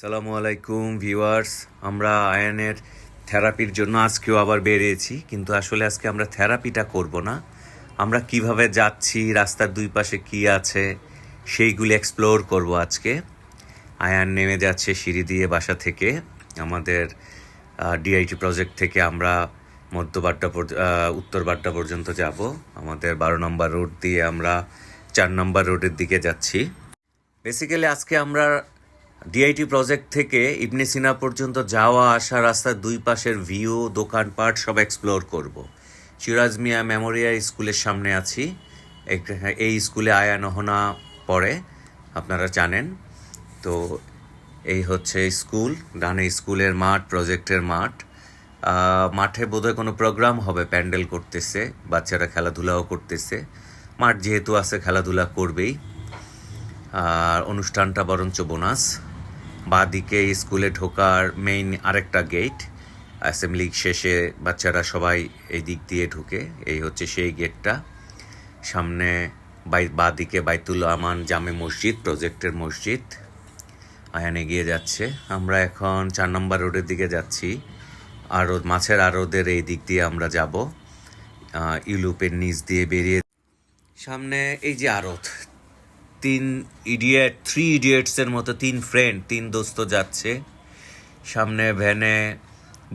সালামু আলাইকুম, ভিউয়ার্স। আমরা আয়নের থেরাপির জন্য আজকেও আবার বেরিয়েছি, কিন্তু আসলে আজকে আমরা থেরাপিটা করব না। আমরা কীভাবে যাচ্ছি, রাস্তার দুই পাশে কি আছে, সেইগুলি এক্সপ্লোর করব আজকে। আয়ান নেমে যাচ্ছে সিঁড়ি দিয়ে বাসা থেকে। আমাদের ডিআইটি প্রজেক্ট থেকে আমরা মধ্য বাড্ডা পর্য- উত্তর বাড্ডা পর্যন্ত যাব। আমাদের বারো নম্বর রোড দিয়ে আমরা চার নম্বর রোডের দিকে যাচ্ছি। বেসিক্যালি আজকে আমরা ডিআইটি প্রজেক্ট থেকে ইবনে সিনা পর্যন্ত যাওয়া আসা রাস্তার দুই পাশের ভিউ দোকানপাট সব এক্সপ্লোর করব। সিরাজ মিয়া মেমোরিয়াল স্কুলের সামনে আছি। এই স্কুলে আয়া নহনা পড়ে, আপনারা জানেন। তো এই হচ্ছে স্কুল, ডানে স্কুলের মাঠ প্রজেক্টের মাঠ। মাঠে বোধহয় কোনো প্রোগ্রাম হবে, প্যান্ডেল করতেছে, বাচ্চারা খেলাধুলাও করতেছে। মাঠ যেহেতু আছে, খেলাধুলা করবেই। আর অনুষ্ঠানটা বরঞ্চ বোনাস। বাদিকে স্কুলে ঢোকার মেইন আরেকটা গেট অ্যাসেম্বলি শেষে বাচ্চারা সবাই এই দিক দিয়ে ঢুকে, এই হচ্ছে সেই গেটটা সামনে বাই, বাদিকে বাইতুল আমান জামে মসজিদ প্রজেক্টের মসজিদ। আয়ান এগিয়ে যাচ্ছে। আমরা এখন চার নম্বর রোডের দিকে যাচ্ছি। আরও মাছের আড়দের এই দিক দিয়ে আমরা যাব। ইউলুপের নিচ দিয়ে বেরিয়ে সামনে এই যে আড়ত তিন ইডিয়েট থ্রি ইডিয়েটসের মতো তিন ফ্রেন্ড তিন দোস্ত যাচ্ছে। সামনে ভ্যানে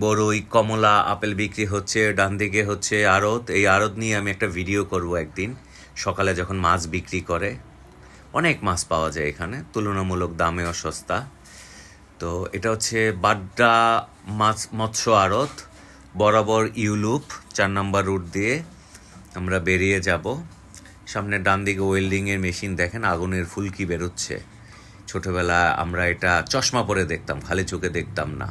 বড়ই কমলা আপেল বিক্রি হচ্ছে ডান দিকে হচ্ছে আড়ত। এই আড়ত নিয়ে আমি একটা ভিডিও করব একদিন, সকালে যখন মাছ বিক্রি করে। অনেক মাছ পাওয়া যায় এখানে, তুলনামূলক দামেও সস্তা। তো এটা হচ্ছে বাড্ডা মাছ, মৎস্য আড়ত, বরাবর ইউলুপ, চার নম্বর রুট দিয়ে আমরা বেরিয়ে যাব। সামনে ডান দিকে ওয়েল্ডিংয়ের মেশিন দেখেন, আগুনের ফুলকি বেরোচ্ছে। ছোটবেলা আমরা এটা চশমা পরে দেখতাম, খালি চোখে দেখতাম না।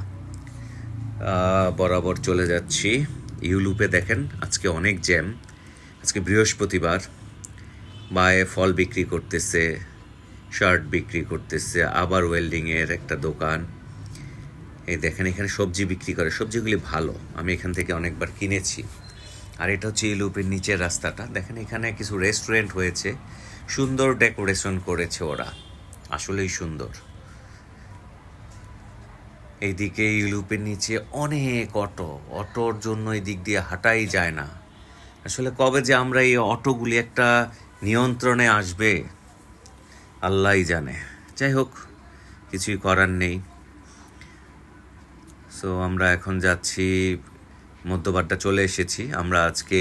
বরাবর চলে যাচ্ছি। ইউলুপে দেখেন, আজকে অনেক জ্যাম। আজকে বৃহস্পতিবার। বায়ে ফল বিক্রি করতেছে, শার্ট বিক্রি করতেছে, আবার ওয়েল্ডিংয়ের একটা দোকান। এই দেখেন, এখানে সবজি বিক্রি করে। সবজিগুলি ভালো, আমি এখান থেকে অনেকবার কিনেছি। আর এটা হচ্ছে এই লুপের নিচের রাস্তাটা। দেখেন এখানে কিছু রেস্টুরেন্ট হয়েছে। সুন্দর ডেকোরেশন করেছে ওরা। আসলেই সুন্দর। এইদিকে এই লুপের নিচে অনেক অটো। অটোর জন্য এই দিক দিয়ে হাঁটাই যায় না। আসলে কবে যে আমরা এই অটোগুলি একটা নিয়ন্ত্রণে আসবে, আল্লাহই জানে। যাই হোক, কিছুই করার নেই। সো আমরা এখন যাচ্ছি মধ্যবাড্ডা চলে এসেছি। আমরা আজকে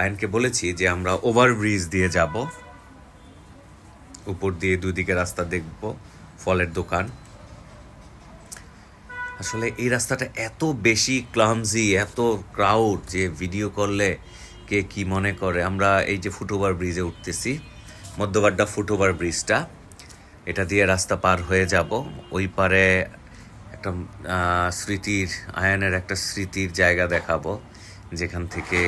আয়নকে বলেছি যে আমরা ওভারব্রিজ দিয়ে যাব। উপর দিয়ে দুদিকে রাস্তা দেখব, ফলের দোকান। আসলে এই রাস্তাটা এত বেশি ক্লামজি, এত ক্রাউড যে ভিডিও করলে কে কি মনে করে? আমরা এই যে ফুটওভার ব্রিজে উঠতেছি, মধ্যবাড্ডা ফুটওভার ব্রিজটা, এটা দিয়ে রাস্তা পার হয়ে যাব। ওই পারে একটা স্মৃতির, আয়নের একটা স্মৃতির জায়গা দেখাবো, যেখান থেকে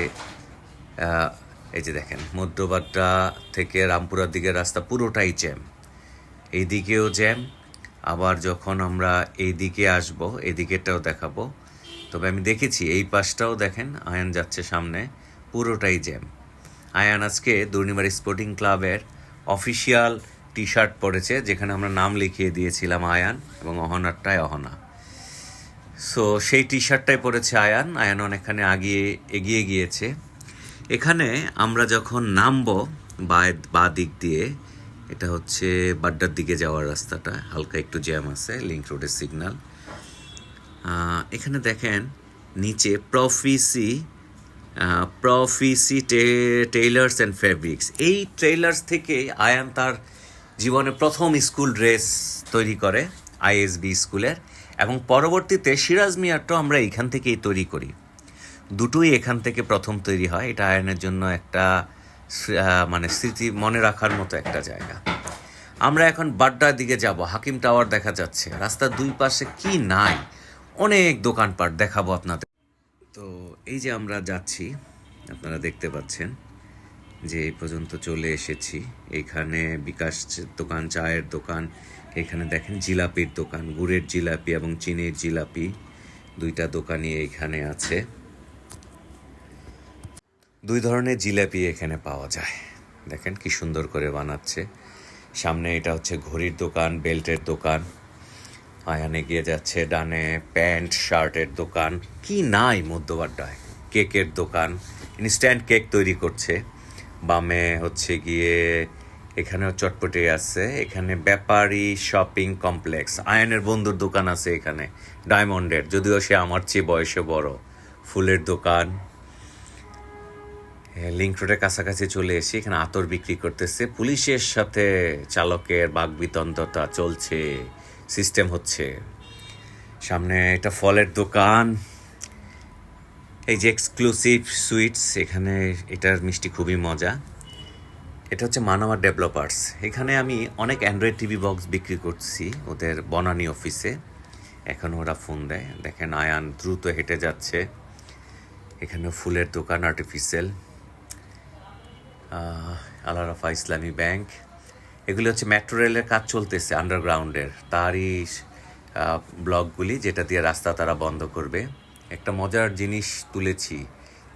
এই যে দেখেন, মধ্যবাড্ডা থেকে রামপুরার দিকে রাস্তা পুরোটাই জ্যাম। এইদিকেও জ্যাম, আবার যখন আমরা এই দিকে আসব এই দিকেটাও দেখাবো। তবে আমি দেখেছি, এই পাশটাও দেখেন, আয়ান যাচ্ছে সামনে, পুরোটাই জ্যাম। আয়ান আজকে দুর্নিমার স্পোর্টিং ক্লাবের অফিসিয়াল টি শার্ট পরেছে, যেখানে আমরা নাম লিখিয়ে দিয়েছিলাম আয়ান এবং অহনারটাই অহনা। সো সেই টি শার্টটাই পরেছে আয়ান। আয়ান অনেকখানি আগিয়ে এগিয়ে গিয়েছে। এখানে আমরা যখন নামবো বা দিক দিয়ে, এটা হচ্ছে বাড্ডার দিকে যাওয়ার রাস্তাটা। হালকা একটু জ্যাম আছে লিঙ্ক রোডের সিগন্যাল এখানে দেখেন, নিচে প্রফিসি প্রফিসি টেইলার্স অ্যান্ড ফেব্রিক্স এই ট্রেলার্স থেকে আয়ান তার জীবনে প্রথম স্কুল ড্রেস তৈরি করে আইএসবি স্কুলের। এবং পরবর্তীতে সিরাজ মিয়ারটাও আমরা এখান থেকেই তৈরি করি। দুটোই এখান থেকে প্রথম তৈরি হয়। এটা আয়নের জন্য একটা মানে স্মৃতি মনে রাখার মতো একটা জায়গা। আমরা এখন বাড্ডার দিকে যাব। হাকিম টাওয়ার দেখা যাচ্ছে। রাস্তার দুই পাশে কি নাই? অনেক দোকানপাট দেখাবো আপনাদের। তো এই যে আমরা যাচ্ছি, আপনারা দেখতে পাচ্ছেন যে এই পর্যন্ত চলে এসেছি। এখানে বিকাশ দোকান, চায়ের দোকান এখানে দেখেন জিলাপির দোকান, গুড়ের জিলাপি এবং চিনির জিলাপি দুইটা দোকানই এখানে আছে। দুই ধরনের জিলাপি এখানে পাওয়া যায়। দেখেন কি সুন্দর করে বানাচ্ছে। সামনে এটা হচ্ছে ঘড়ির দোকান, বেল্টের দোকান। আয়ানে গিয়ে যাচ্ছে ডানে প্যান্ট, শার্টের দোকান। কি নাই মধ্যবাড্ডায়। কেকের দোকান। ইনস্ট্যান্ট কেক তৈরি করছে। বামে হচ্ছে গিয়ে এখানেও চটপটে আছে। এখানে ব্যাপারী শপিং কমপ্লেক্স। আয়নের বন্ধুর দোকান আছে এখানে, ডায়মন্ডের। যদিও সে আমার চেয়ে বয়সে বড়। ফুলের দোকান। লিঙ্ক রোডের কাছাকাছি চলে এসে এখানে আতর বিক্রি করতেছে। পুলিশের সাথে চালকের বাগবিতন্ততা চলছে, সিস্টেম হচ্ছে। সামনে এটা ফলের দোকান। এই যে এক্সক্লুসিভ সুইটস, এখানে এটার মিষ্টি খুবই মজা। এটা হচ্ছে মানামা ডেভেলপার্স। এখানে আমি অনেক অ্যান্ড্রয়েড টিভি বক্স বিক্রি করছি ওদের বনানী অফিসে। এখন ওরা ফোন দেয়। দেখেন আয়ান দ্রুত হেঁটে যাচ্ছে। এখানে ফুলের দোকান আর্টিফিশিয়াল আলারাফা ইসলামী ব্যাংক। এগুলি হচ্ছে মেট্রো রেলের কাজ চলতেছে আন্ডারগ্রাউন্ডের তারই ব্লকগুলি যেটা দিয়ে রাস্তা তারা বন্ধ করবে। একটা মজার জিনিস তুলেছি।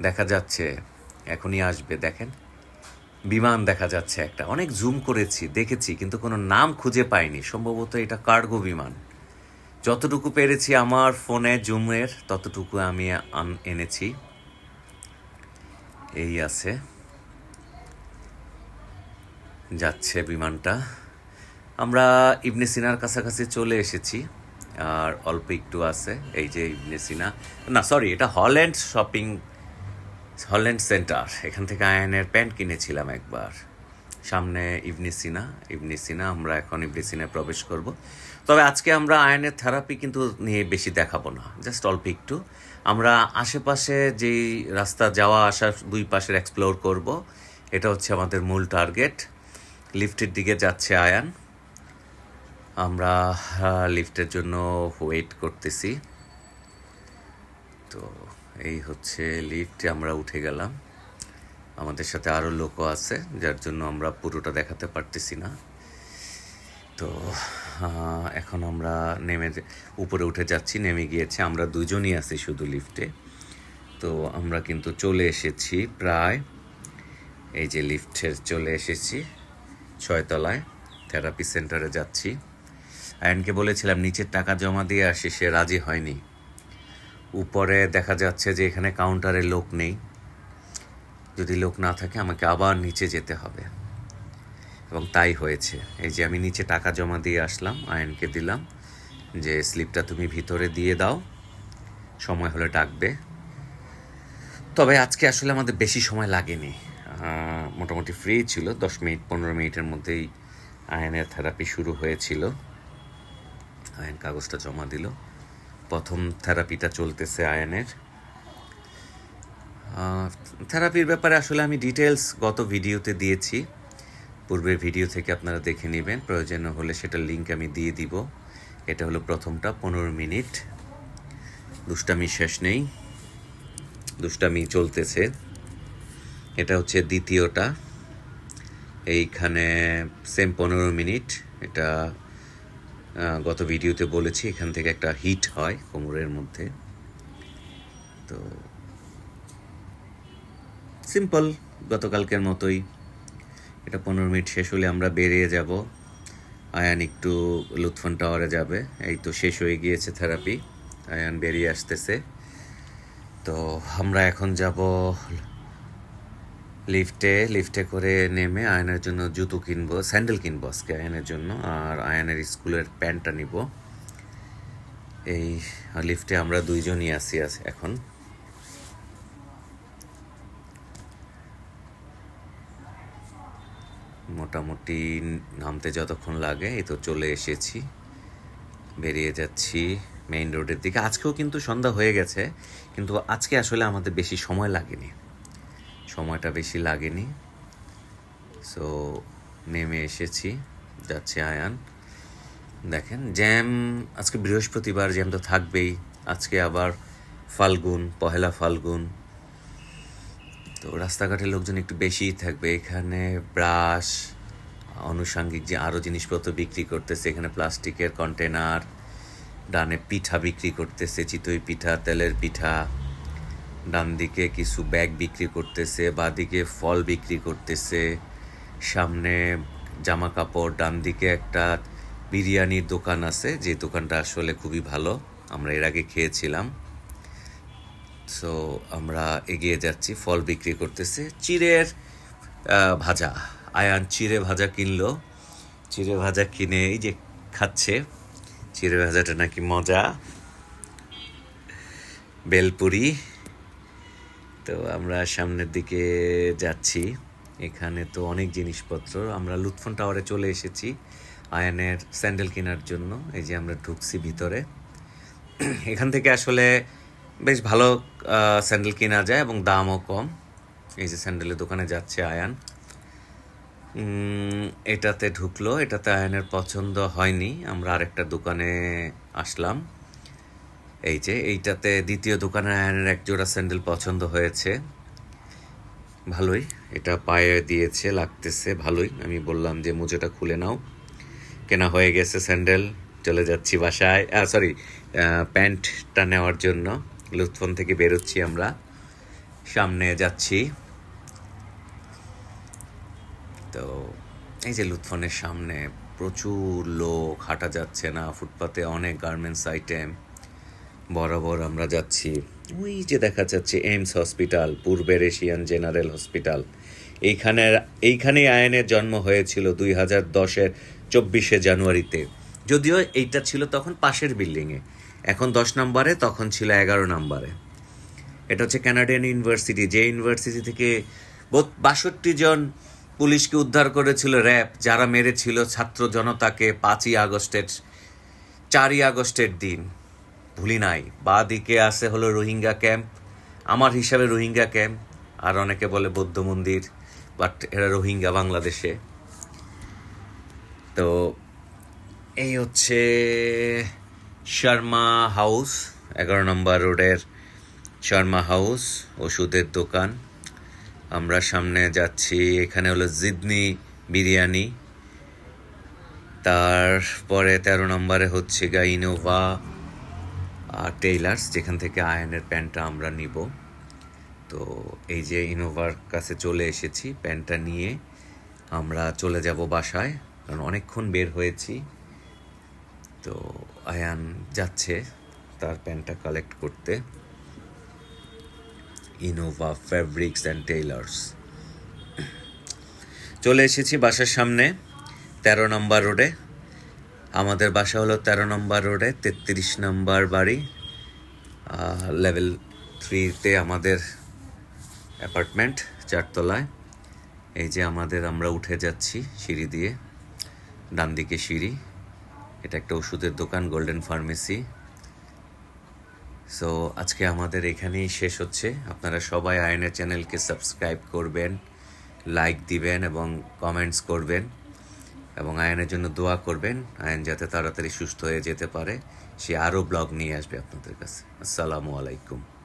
দেখা যাচ্ছে, এখনই আসবে, দেখেন। বিমান দেখা যাচ্ছে একটা। অনেক জুম করেছি, দেখেছি, কিন্তু কোনো নাম খুঁজে পাইনি। সম্ভবত এটা কার্গো বিমান। যতটুকু পেরেছি আমার ফোনে, জুমের, ততটুকু আমি এনেছি। এই আছে। যাচ্ছে বিমানটা। আমরা ইবনে সিনার কাছাকাছি চলে এসেছি। আর অল্প একটু আছে। এই যে ইবনে সিনা। না সরি এটা হল্যান্ড শপিং হল্যান্ড সেন্টার, এখান থেকে আয়নের প্যান্ট কিনেছিলাম একবার। সামনে ইবনে সিনা ইবনে সিনা, আমরা এখন ইবনে সিনায় প্রবেশ করব। তবে আজকে আমরা আয়নের থেরাপি কিন্তু নিয়ে বেশি দেখাবো না, জাস্ট অল্প একটু। আমরা আশেপাশে যেই রাস্তা যাওয়া আসার দুই পাশের এক্সপ্লোর করব, এটা হচ্ছে আমাদের মূল টার্গেট লিফটের দিকে যাচ্ছে আয়ান। আমরা লিফটের জন্য ওয়েট করতেছি। এই হচ্ছে লিফটে আমরা উঠে গেলাম। আমাদের সাথে আরও লোকও আছে, যার জন্য আমরা পুরোটা দেখাতে পারতেছি না। তো এখন আমরা নেমে উপরে উঠে যাচ্ছি, নেমে গিয়েছে। আমরা দুজনই আছি শুধু লিফটে তো আমরা কিন্তু চলে এসেছি প্রায়, এই যে লিফটের চলে এসেছি, ছয়তলায় থেরাপি সেন্টারে যাচ্ছি। আয়নকে বলেছিলাম, নিচের টাকা জমা দিয়ে আসি সে রাজি হয়নি। উপরে দেখা যাচ্ছে যে এখানে কাউন্টারে লোক নেই। যদি লোক না থাকে, আমাকে আবার নিচে যেতে হবে। এবং তাই হয়েছে। এই যে আমি নিচে টাকা জমা দিয়ে আসলাম, আয়নকে দিলাম যে, স্লিপটা তুমি ভিতরে দিয়ে দাও। সময় হলে ডাকবে। তবে আজকে আসলে আমাদের বেশি সময় লাগেনি। মোটামুটি ফ্রি ছিল। দশ মিনিট, পনেরো মিনিটের মধ্যেই আয়নের থেরাপি শুরু হয়েছিল। আয়ন কাগজটা জমা দিল। প্রথম থেরাপিটা চলতেছে আয়নের। থেরাপির ব্যাপারে আসলে আমি ডিটেলস গত ভিডিওতে দিয়েছি। পূর্বের ভিডিও থেকে আপনারা দেখে নেবেন। প্রয়োজন হলে সেটা লিঙ্ক আমি দিয়ে দিব। এটা হলো প্রথমটা, পনেরো মিনিট। দুষ্টামি শেষ নেই। দুষ্টামি চলতেছে। এটা হচ্ছে দ্বিতীয়টা। এইখানে সেম পনেরো মিনিট। এটা গত ভিডিওতে বলেছি, এখান থেকে একটা হিট হয় কোমরের মধ্যে। তো সিম্পল, গতকালকের মতোই। এটা পনেরো মিনিট শেষ হলে আমরা বেরিয়ে যাব। আয়ান একটু লুৎফন টাওয়ারে যাবে। এই তো শেষ হয়ে গিয়েছে থেরাপি। আয়ান বেরিয়ে আসতেছে। তো আমরা এখন যাব লিফটে লিফটে করে নেমে আয়নের জন্য জুতো কিনবো, স্যান্ডেল কিনবো আজকে আয়নের জন্য, আর আয়নের স্কুলের প্যান্টটা নিব। এই লিফটে আমরা দুইজনই আছি এখন। মোটামুটি নামতে যতক্ষণ লাগে, এই তো চলে এসেছি। বেরিয়ে যাচ্ছি মেইন রোডের দিকে। আজকেও কিন্তু সন্ধ্যা হয়ে গেছে, কিন্তু আজকে আসলে আমাদের বেশি সময় লাগেনি। সময়টা বেশি লাগেনি। সো নেমে এসেছি, যাচ্ছে আয়ান। দেখেন, জ্যাম, আজকে বৃহস্পতিবার, জ্যাম তো থাকবেই। আজকে আবার ফাল্গুন, পহেলা ফাল্গুন। তো রাস্তাঘাটে লোকজন একটু বেশিই থাকবে। এখানে ব্রাশ, আনুষাঙ্গিক যে আরও জিনিসপত্র বিক্রি করতেছে, এখানে প্লাস্টিকের কন্টেনার ডানে পিঠা বিক্রি করতেছে, চিতই পিঠা, তেলের পিঠা। ডান দিকে কিছু ব্যাগ বিক্রি করতেছে, বাদিকে ফল বিক্রি করতেছে, সামনে জামা কাপড় ডান দিকে একটা বিরিয়ানির দোকান আছে, যে দোকানটা আসলে খুবই ভালো, আমরা এর আগে খেয়েছিলাম। সো আমরা এগিয়ে যাচ্ছি, ফল বিক্রি করতেছে। চিড়ের ভাজা। আয়ান চিড়ে ভাজা কিনলো। চিড়ে ভাজা কিনে এই যে খাচ্ছে। চিড়ে ভাজাটা নাকি মজা। বেলপুরি। তো আমরা সামনের দিকে যাচ্ছি। এখানে তো অনেক জিনিসপত্র। আমরা লুৎফন টাওয়ারে চলে এসেছি আয়নের স্যান্ডেল কেনার জন্য। এই যে আমরা ঢুকছি ভিতরে। এখান থেকে আসলে বেশ ভালো স্যান্ডেল কেনা যায় এবং দামও কম। এই যে স্যান্ডেলের দোকানে যাচ্ছে আয়ান। এটাতে ঢুকলো। এটাতে আয়নের পছন্দ হয়নি। আমরা আরেকটা দোকানে আসলাম। এই যে, এইটাতে দ্বিতীয় দোকানে আয়নের এক জোড়া স্যান্ডেল পছন্দ হয়েছে। ভালোই, এটা পায়ে দিয়েছে, লাগতেছে, ভালোই। আমি বললাম যে, মুজোটা খুলে নাও। কেনা হয়ে গেছে স্যান্ডেল, চলে যাচ্ছি বাসায়। সরি প্যান্টটা নেওয়ার জন্য। লুৎফন থেকে বেরোচ্ছি আমরা। সামনে যাচ্ছি। তো, এই যে লুৎফনের সামনে প্রচুর লোক, হাঁটা যাচ্ছে না, ফুটপাতে অনেক গার্মেন্টস আইটেম। বরাবর আমরা যাচ্ছি ওই যে দেখা যাচ্ছে এইমস হসপিটাল, পূর্বের এশিয়ান জেনারেল হসপিটাল। এইখানে এইখানেই আয়নের জন্ম হয়েছিল দুই হাজার দশের চব্বিশে জানুয়ারিতে। যদিও এইটা ছিল তখন পাশের বিল্ডিংয়ে। এখন দশ নম্বরে, তখন ছিল এগারো নম্বরে। এটা হচ্ছে ক্যানাডিয়ান ইউনিভার্সিটি। যে ইউনিভার্সিটি থেকে বাষট্টি জন পুলিশকে উদ্ধার করেছিল র্যাব, যারা মেরেছিল ছাত্র জনতাকে পাঁচই আগস্টের চারই আগস্টের দিন। ভুলি নাই। বা দিকে আছে হলো রোহিঙ্গা ক্যাম্প। আমার হিসাবে রোহিঙ্গা ক্যাম্প, আর অনেকে বলে বৌদ্ধ মন্দির, বাট এরা রোহিঙ্গা বাংলাদেশে। তো এই হচ্ছে শর্মা হাউস, এগারো নম্বর রোডের শর্মা হাউস, ওষুধের দোকান। আমরা সামনে যাচ্ছি, এখানে হলো জিদনি বিরিয়ানি। তারপরে তেরো নম্বরে হচ্ছে গা ইনোভা টেইলার্স যেখান থেকে আয়নের প্যান্টটা আমরা নিব। তো এই যে ইনোভার কাছে চলে এসেছি প্যান্টটা নিয়ে আমরা চলে যাব বাসায়, কারণ অনেকক্ষণ বের হয়েছি। তো আয়ান যাচ্ছে তার প্যান্টটা কালেক্ট করতে। ইনোভা ফ্যাব্রিক্স অ্যান্ড টেইলার্স চলে এসেছি বাসার সামনে, তেরো নম্বর রোডে আমাদের বাসা হলো তেরো নম্বর রোডে, তেত্রিশ নম্বর বাড়ি। লেভেল থ্রিতে আমাদের অ্যাপার্টমেন্ট চারতলায়। এই যে আমাদের আমরা উঠে যাচ্ছি সিঁড়ি দিয়ে, ডান দিকে সিঁড়ি। এটা একটা ওষুধের দোকান গোল্ডেন ফার্মেসি সো আজকে আমাদের এখানেই শেষ হচ্ছে। আপনারা সবাই আয়নের চ্যানেলকে সাবস্ক্রাইব করবেন লাইক দিবেন এবং কমেন্টস করবেন। এবং আয়নের জন্য দোয়া করবেন। আয়ন যাতে তাড়াতাড়ি সুস্থ হয়ে যেতে পারে। সে আরও ব্লগ নিয়ে আসবে আপনাদের কাছে। আসসালামু আলাইকুম।